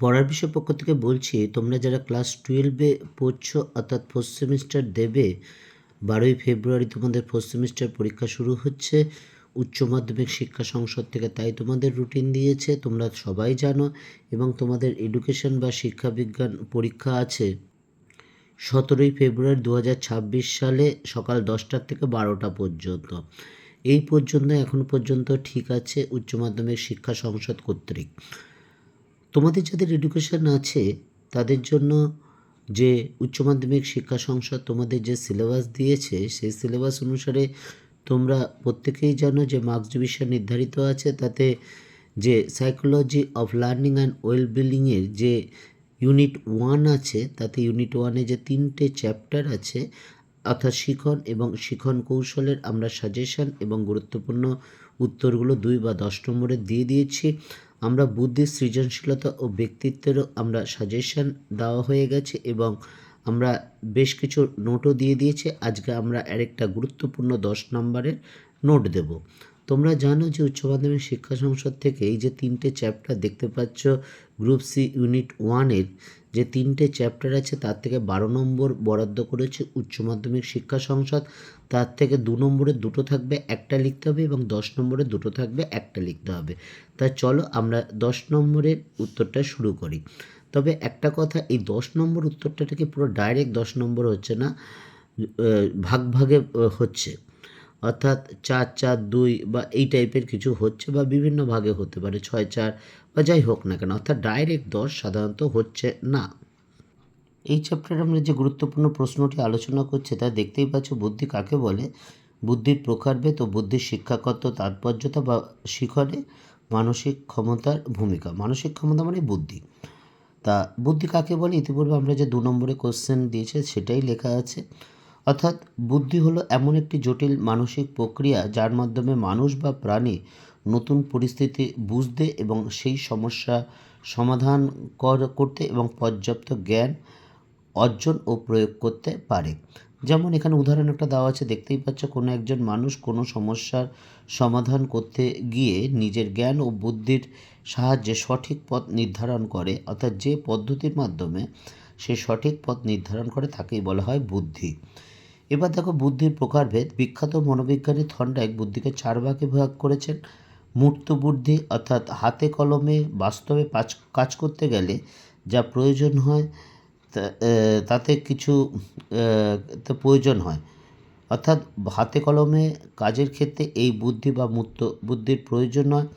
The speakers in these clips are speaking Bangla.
পড়ার বিষয় পক্ষ থেকে বলছি, তোমরা যারা ক্লাস টুয়েলভে পড়ছো অর্থাৎ ফোর্থ সেমিস্টার দেবে, বারোই ফেব্রুয়ারি তোমাদের ফোর্থ সেমিস্টার পরীক্ষা শুরু হচ্ছে। উচ্চ মাধ্যমিক শিক্ষা সংসদ থেকে তাই তোমাদের রুটিন দিয়েছে, তোমরা সবাই জানো এবং তোমাদের এডুকেশন বা শিক্ষা বিজ্ঞান পরীক্ষা আছে। সতেরোই ফেব্রুয়ারি দু হাজার ছাব্বিশ সালে সকাল দশটার থেকে বারোটা পর্যন্ত। এই পর্যন্ত, এখনও পর্যন্ত ঠিক আছে উচ্চ মাধ্যমিক শিক্ষা সংসদ কর্তৃক। তোমাদের যাদের এডুকেশন আছে, তাদের জন্য যে উচ্চ মাধ্যমিক শিক্ষা সংসদ তোমাদের যে সিলেবাস দিয়েছে, সেই সিলেবাস অনুসারে তোমরা প্রত্যেকেই জানো যে মার্কস ডিভিশন নির্ধারিত আছে, তাতে যে psychology of learning and well বিল্ডিংয়ের যে ইউনিট ওয়ান আছে, তাতে ইউনিট ওয়ানে যে তিনটে চ্যাপ্টার আছে, অর্থাৎ শিখন এবং শিখন কৌশলের আমরা সাজেশন এবং গুরুত্বপূর্ণ উত্তরগুলো দুই বা দশ নম্বরে দিয়ে দিয়েছি। আমরা বুদ্ধির সৃজনশীলতা ও ব্যক্তিত্বেরও আমরা সাজেশন দেওয়া হয়ে গেছে এবং আমরা বেশ কিছু নোটও দিয়ে দিয়েছি। আজকে আমরা আরেকটা গুরুত্বপূর্ণ দশ নম্বরের নোট দেব। তোমরা জানো যে উচ্চ মাধ্যমিক শিক্ষা সংসদ থেকে এই যে তিনটে চ্যাপ্টার দেখতে পাচ্ছ গ্রুপ সি ইউনিট ওয়ানের যে তিনটে চ্যাপ্টার আছে, তার থেকে বারো নম্বর বরাদ্দ করেছে উচ্চ মাধ্যমিক শিক্ষা সংসদ। তার থেকে দু নম্বরে দুটো থাকবে, একটা লিখতে হবে এবং দশ নম্বরে দুটো থাকবে, একটা লিখতে হবে। তা চলো আমরা দশ নম্বরের উত্তরটা শুরু করি। তবে একটা কথা, এই দশ নম্বর উত্তরটা থেকে পুরো ডাইরেক্ট দশ নম্বর হচ্ছে না ভাগ ভাগে হচ্ছে। অর্থাৎ চার চার, দুই বা এই টাইপের কিছু হচ্ছে বা বিভিন্ন ভাগে হতে পারে, ছয়, চার বা যাই হোক না কেন, অর্থাৎ ডাইরেক্ট দশ সাধারণত হচ্ছে না। এই চ্যাপ্টারে আমরা যে গুরুত্বপূর্ণ প্রশ্নটি আলোচনা করছি তা দেখতেই পাচ্ছ বুদ্ধি কাকে বলে? বুদ্ধির প্রকারভেদ ও বুদ্ধির শিক্ষাগত তাৎপর্যতা বা শিখরে মানসিক ক্ষমতার ভূমিকা। মানসিক ক্ষমতা মানে বুদ্ধি। তা বুদ্ধি কাকে বলে? ইতিপূর্বে আমরা যে দু নম্বরে কোশ্চেন দিয়েছে সেটাই লেখা আছে। অর্থাৎ বুদ্ধি হলো এমন একটি জটিল মানসিক প্রক্রিয়া যার মাধ্যমে মানুষ বা প্রাণী নতুন পরিস্থিতি বুঝতে এবং সেই সমস্যা সমাধান কর- করতে এবং পর্যাপ্ত জ্ঞান অর্জন ও প্রয়োগ করতে পারে। যেমন এখানে উদাহরণ একটা দেওয়া আছে, দেখতেই পাচ্ছ কোনো একজন মানুষ কোনো সমস্যার সমাধান করতে গিয়ে নিজের জ্ঞান ও বুদ্ধির সাহায্যে সঠিক পথ নির্ধারণ করে। অর্থাৎ যে পদ্ধতির মাধ্যমে সে সঠিক পথ নির্ধারণ করে, তাকেই বলা হয় বুদ্ধি। এবার দেখো বুদ্ধির প্রকারভেদ। বিখ্যাত মনোবিজ্ঞানী থন্ডাইক বুদ্ধিকে চার ভাগে ভাগ করেছেন। মূর্ত বুদ্ধি অর্থাৎ হাতে কলমে বাস্তবে কাজ করতে গেলে যা প্রয়োজন হয় তাতে কিছু প্রয়োজন হয়। অর্থাৎ হাতে কলমে কাজের ক্ষেত্রে এই বুদ্ধি বা মূর্ত বুদ্ধির প্রয়োজন হয়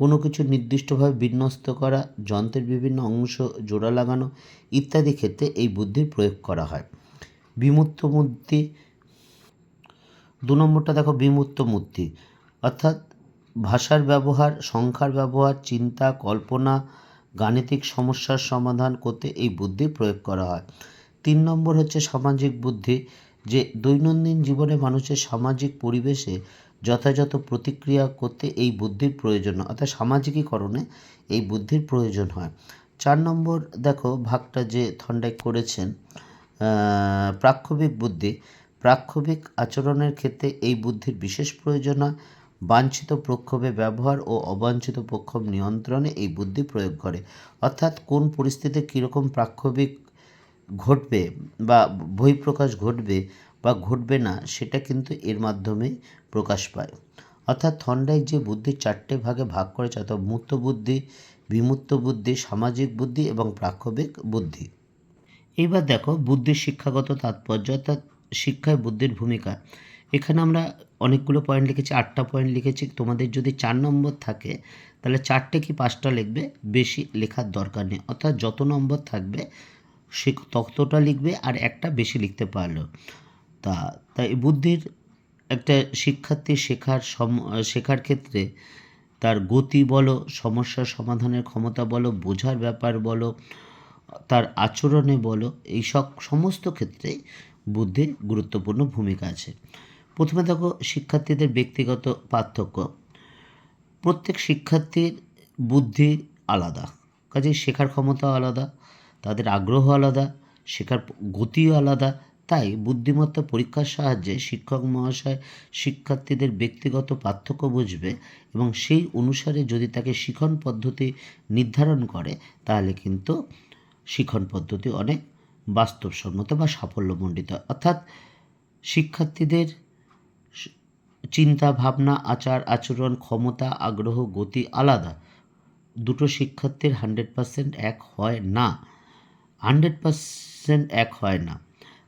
কোনো কিছু নির্দিষ্টভাবে বিন্যস্ত করা, যন্ত্রের বিভিন্ন অংশ, জোড়া লাগানো ইত্যাদি ক্ষেত্রে এই বুদ্ধির প্রয়োগ করা হয়। বিমূর্ত বুদ্ধি দু নম্বরটা দেখো বিমূর্ত মূর্তি অর্থাৎ ভাষার ব্যবহার, সংখ্যার ব্যবহার, চিন্তা, কল্পনা, গাণিতিক সমস্যার সমাধান করতে এই বুদ্ধি প্রয়োগ করা হয়। তিন নম্বর হচ্ছে সামাজিক বুদ্ধি, যে দৈনন্দিন জীবনে মানুষের সামাজিক পরিবেশে যথাযথ প্রতিক্রিয়া করতে এই বুদ্ধির প্রয়োজন অর্থাৎ সামাজিকীকরণে এই বুদ্ধির প্রয়োজন হয়। চার নম্বর দেখো, ভাগটা যে থন্ডাইক করেছেন আহ, প্রাক্ষবিক বুদ্ধি। প্রাক্ষোভিক আচরণের ক্ষেত্রে এই বুদ্ধির বিশেষ প্রয়োজন হয়। বাঞ্ছিত প্রক্ষোভে ব্যবহার ও অবাঞ্ছিত প্রক্ষোভ নিয়ন্ত্রণে এই বুদ্ধি প্রয়োগ করে। অর্থাৎ কোন পরিস্থিতিতে কীরকম প্রাক্ষবিক ঘটবে বা বহিঃপ্রকাশ ঘটবে বা ঘটবে না সেটা কিন্তু এর মাধ্যমে প্রকাশ পায়। অর্থাৎ থন্ডাইক যে বুদ্ধির চারটে ভাগে ভাগ করেছে অর্থাৎ মূর্ত বুদ্ধি বিমূর্ত বুদ্ধি সামাজিক বুদ্ধি এবং প্রাক্ষবিক বুদ্ধি। এইবার দেখো বুদ্ধির শিক্ষাগত তাৎপর্য, অর্থাৎ শিক্ষায় বুদ্ধির ভূমিকা। এখানে আমরা অনেকগুলো পয়েন্ট লিখেছি, আটটা পয়েন্ট লিখেছি। তোমাদের যদি চার নম্বর থাকে, তাহলে চারটে কি পাঁচটা লিখবে? বেশি লেখার দরকার নেই। অর্থাৎ যত নম্বর থাকবে, সে ততটা লিখবে আর একটা বেশি লিখতে পারল। তা, তাই বুদ্ধির একটা শিক্ষার্থী শেখার সম, শেখার ক্ষেত্রে তার গতি বলো, সমস্যা সমাধানের ক্ষমতা বলো, বোঝার ব্যাপার বলো তার আচরণে বলো, এই সব সমস্ত ক্ষেত্রেই বুদ্ধির গুরুত্বপূর্ণ ভূমিকা আছে। প্রথমে দেখো, শিক্ষার্থীদের ব্যক্তিগত পার্থক্য। প্রত্যেক শিক্ষার্থীর বুদ্ধি আলাদা কাজে শেখার ক্ষমতা আলাদা, তাদের আগ্রহ আলাদা, শেখার গতিও আলাদা, তাই বুদ্ধিমত্তা পরীক্ষার সাহায্যে শিক্ষক মহাশয় শিক্ষার্থীদের ব্যক্তিগত পার্থক্য বুঝবে এবং সেই অনুসারে যদি তাকে শিখন পদ্ধতি নির্ধারণ করে, তাহলে কিন্তু শিখন পদ্ধতি অনেক বাস্তবসম্মত বা সাফল্যমণ্ডিত। অর্থাৎ শিক্ষার্থীদের চিন্তা, ভাবনা, আচার, আচরণ, ক্ষমতা, আগ্রহ, গতি আলাদা। দুটো শিক্ষার্থীর হান্ড্রেড পার্সেন্ট এক হয় না। হান্ড্রেড পার্সেন্ট এক হয় না।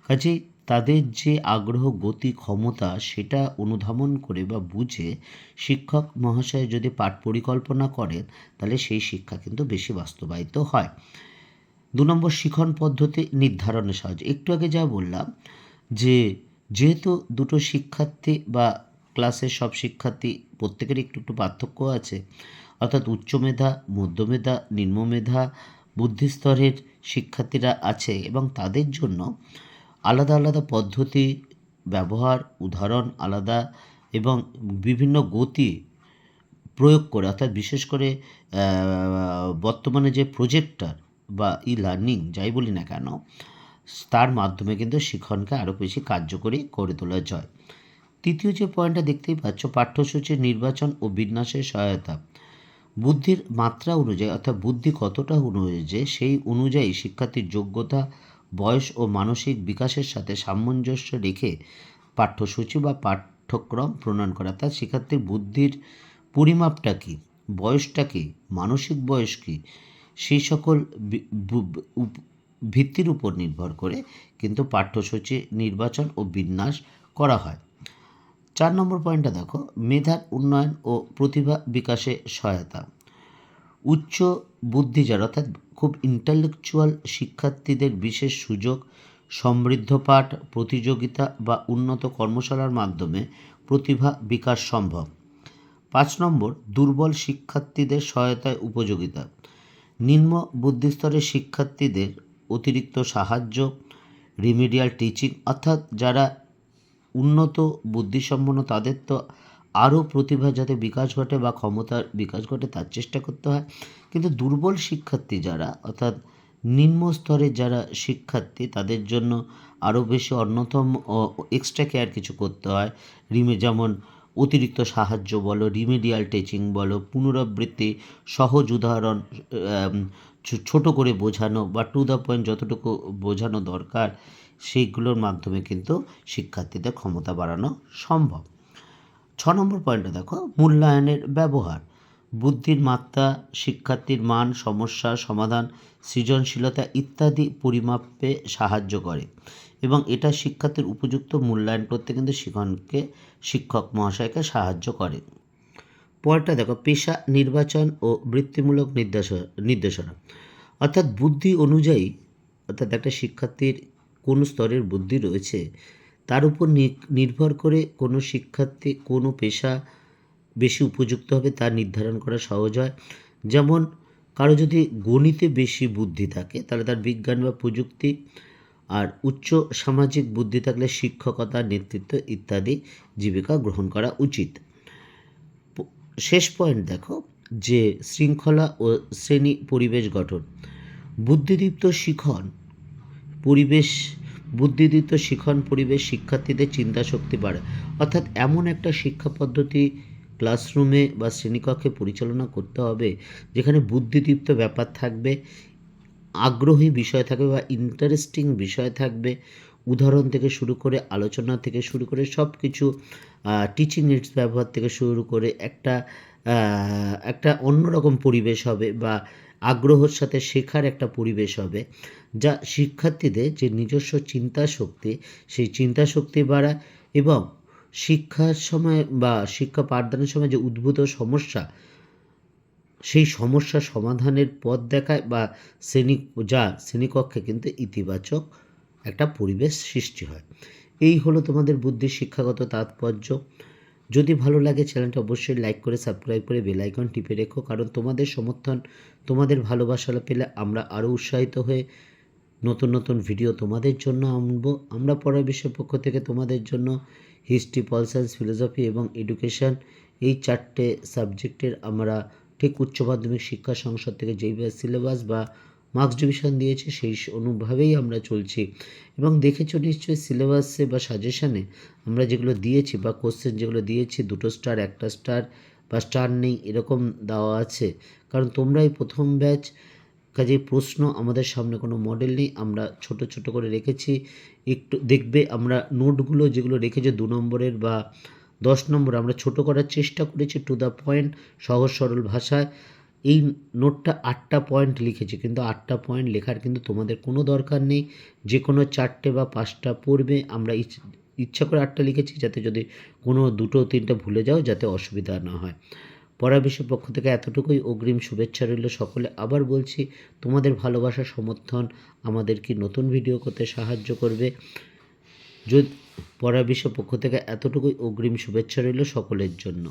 কাজেই তাদের যে আগ্রহ, গতি, ক্ষমতা, সেটা অনুধাবন করে বা বুঝে শিক্ষক মহাশয় যদি পাঠ পরিকল্পনা করেন, তাহলে সেই শিক্ষা কিন্তু বেশি বাস্তবায়িত হয়। দু নম্বর শিখন পদ্ধতি নির্ধারণের সাহায্যে। একটু আগে যা বললাম যে, যেহেতু দুটো শিক্ষার্থী বা ক্লাসের সব শিক্ষার্থী প্রত্যেকের একটু একটু পার্থক্য আছে, অর্থাৎ উচ্চ মেধা মধ্যমেধা নিম্নমেধা বুদ্ধিস্তরের শিক্ষার্থীরা আছে এবং তাদের জন্য আলাদা আলাদা পদ্ধতি, ব্যবহার, উদাহরণ আলাদা এবং বিভিন্ন গতি প্রয়োগ করে, অর্থাৎ বিশেষ করে বর্তমানে যে প্রজেক্টর বা ই লার্নিং যাই বলি না কেন, তার মাধ্যমে কিন্তু শিক্ষণকে আরও বেশি কার্যকরী করে তোলা যায়। তৃতীয় যে পয়েন্টটা দেখতেই পাচ্ছ পাঠ্যসূচির নির্বাচন ও বিন্যাসের সহায়তা। বুদ্ধির মাত্রা অনুযায়ী, অর্থাৎ বুদ্ধি কতটা অনুযায়ী, সেই অনুযায়ী শিক্ষার্থীর যোগ্যতা, বয়স ও মানসিক বিকাশের সাথে সামঞ্জস্য রেখে পাঠ্যসূচি বা পাঠ্যক্রম প্রণয়ন করা। অর্থাৎ শিক্ষার্থীর বুদ্ধির পরিমাপটা কী? বয়সটা কী? মানসিক বয়স কী? সেই সকল ভিত্তির উপর নির্ভর করে কিন্তু পাঠ্যসূচি, নির্বাচন ও বিন্যাস করা হয়। চার নম্বর পয়েন্টটা দেখো, মেধার উন্নয়ন ও প্রতিভা বিকাশে সহায়তা। উচ্চ বুদ্ধি যারা, অর্থাৎ খুব ইন্টালেকচুয়াল শিক্ষার্থীদের বিশেষ সুযোগ, সমৃদ্ধ পাঠ, প্রতিযোগিতা বা উন্নত কর্মশালার মাধ্যমে প্রতিভা বিকাশ সম্ভব। পাঁচ নম্বর, দুর্বল শিক্ষার্থীদের সহায়তায় উপযোগিতা। নিম্ন বুদ্ধিস্তরের শিক্ষার্থীদের অতিরিক্ত সাহায্য রিমিডিয়াল টিচিং অর্থাৎ যারা উন্নত বুদ্ধিসম্পন্ন, তাদের তো আরও প্রতিভা যাতে বিকাশ ঘটে বা ক্ষমতার বিকাশ ঘটে, তার চেষ্টা করতে হয়। কিন্তু দুর্বল শিক্ষার্থী যারা, অর্থাৎ নিম্ন স্তরের যারা শিক্ষার্থী, তাদের জন্য আরও বেশি অন্যতম এক্সট্রা কেয়ার কিছু করতে হয়। রিমে যেমন অতিরিক্ত সাহায্য বলো রিমিডিয়াল টিচিং বলো, পুনরাবৃত্তি, সহজ উদাহরণ ছোট করে বোঝানো বা টু দ্য পয়েন্ট যতটুকু বোঝানো দরকার, সেইগুলোর মাধ্যমে কিন্তু শিক্ষার্থীদের ক্ষমতা বাড়ানো সম্ভব। ছ নম্বর পয়েন্টে দেখো, মূল্যায়নের ব্যবহার। বুদ্ধির মাত্রা, শিক্ষার্থীর মান, সমস্যা, সমাধান, সৃজনশীলতা ইত্যাদি পরিমাপে সাহায্য করে। এবং এটা শিক্ষার্থীর উপযুক্ত মূল্যায়ন করতে কিন্তু শিক্ষণকে শিক্ষক মহাশয়কে সাহায্য করে। পরেরটা দেখো, পেশা নির্বাচন ও বৃত্তিমূলক নির্দেশনা নির্দেশনা। অর্থাৎ বুদ্ধি অনুযায়ী, অর্থাৎ একটা শিক্ষার্থীর কোন স্তরের বুদ্ধি রয়েছে, তার উপর নির্ভর করে কোনো শিক্ষার্থী কোনো পেশা বেশি উপযুক্ত হবে তা নির্ধারণ করা সহজ হয়। যেমন, কারও যদি গণিতে বেশি বুদ্ধি থাকে, তাহলে তার বিজ্ঞান বা প্রযুক্তি আর উচ্চ সামাজিক বুদ্ধি থাকলে শিক্ষকতা, নেতৃত্ব ইত্যাদি জীবিকা গ্রহণ করা উচিত। শেষ পয়েন্ট দেখো, যে শৃঙ্খলা ও শ্রেণি পরিবেশ গঠন। বুদ্ধিদীপ্ত শিখন, পরিবেশ, বুদ্ধিদীপ্ত শিখন পরিবেশ শিক্ষার্থীদের চিন্তা শক্তি বাড়ায় অর্থাৎ এমন একটা শিক্ষা পদ্ধতি ক্লাসরুমে বা শ্রেণীকক্ষে পরিচালনা করতে হবে, যেখানে বুদ্ধিদীপ্ত ব্যাপার থাকবে আগ্রহী বিষয় থাকবে বা ইন্টারেস্টিং বিষয় থাকবে, উদাহরণ থেকে শুরু করে, আলোচনা থেকে শুরু করে সব কিছু টিচিং এইডস ব্যবহার থেকে শুরু করে একটা একটা অন্যরকম পরিবেশ হবে বা আগ্রহর সাথে শেখার একটা পরিবেশ হবে, যা শিক্ষার্থীদের যে নিজস্ব চিন্তা শক্তি সেই চিন্তা শক্তি বাড়ায় এবং শিক্ষার সময় বা শিক্ষা পাঠদানের সময় যে উদ্ভূত সমস্যা সেই সমস্যা সমাধানের পথ দেখায় বা শ্রেণি, যা শ্রেণীকক্ষে কিন্তু ইতিবাচক একটা পরিবেশ সৃষ্টি হয়। এই হলো তোমাদের বুদ্ধির শিক্ষাগত তাৎপর্য। যদি ভালো লাগে চ্যানেলটা অবশ্যই লাইক করে, সাবস্ক্রাইব করে বেলাইকন টিপে রেখো, কারণ তোমাদের সমর্থন, তোমাদের ভালোবাসা পেলে আমরা আরও উৎসাহিত হয়ে নতুন নতুন ভিডিও তোমাদের জন্য আনব। আমরা পড়ার বিষয়ের পক্ষ থেকে তোমাদের জন্য হিস্ট্রি পল সায়েন্স ফিলোসফি এবং এডুকেশন এই চারটে সাবজেক্টের আমরা ঠিক উচ্চ মাধ্যমিক শিক্ষা সংসদ থেকে যেইভাবে সিলেবাস বা মার্কস ডিভিশন দিয়েছে, সেই অনুভাবেই আমরা চলছি। এবং দেখেছ নিশ্চয়ই সিলেবাসে বা সাজেশানে আমরা যেগুলো দিয়েছি বা কোশ্চেন যেগুলো দিয়েছি, দুটো স্টার একটা স্টার বা স্টার নেই, এরকম দেওয়া আছে। কারণ তোমরাই প্রথম ব্যাচ কাজে প্রশ্ন আমাদের সামনে কোনো মডেল নেই, আমরা ছোট ছোট করে রেখেছি। একটু দেখবে আমরা নোটগুলো যেগুলো রেখেছি দু নম্বরের বা দশ নম্বর, আমরা ছোট করার চেষ্টা করেছি টু দ্য পয়েন্ট সহজ সরল ভাষায়। এই নোটটা আটটা পয়েন্ট লিখেছি, কিন্তু আটটা পয়েন্ট লেখার কিন্তু তোমাদের কোনো দরকার নেই। যে কোনো চারটে বা পাঁচটা পড়বে, আমরা ইচ- ইচ্ছা করে আটটা লিখেছি, যাতে যদি কোনো দুটো তিনটা ভুলে যাও, যাতে অসুবিধা না হয়। পড়া বিষয় পক্ষ থেকে এতটুকুই। অগ্রিম শুভেচ্ছা রইল সকলে। আবার বলছি, তোমাদের ভালোবাসা সমর্থন আমাদেরকে নতুন ভিডিও করতে সাহায্য করবে? যদি পরাবিশ্ব পক্ষ থেকে এতটুকুই অগ্রিম শুভেচ্ছা রইল সকলের জন্য।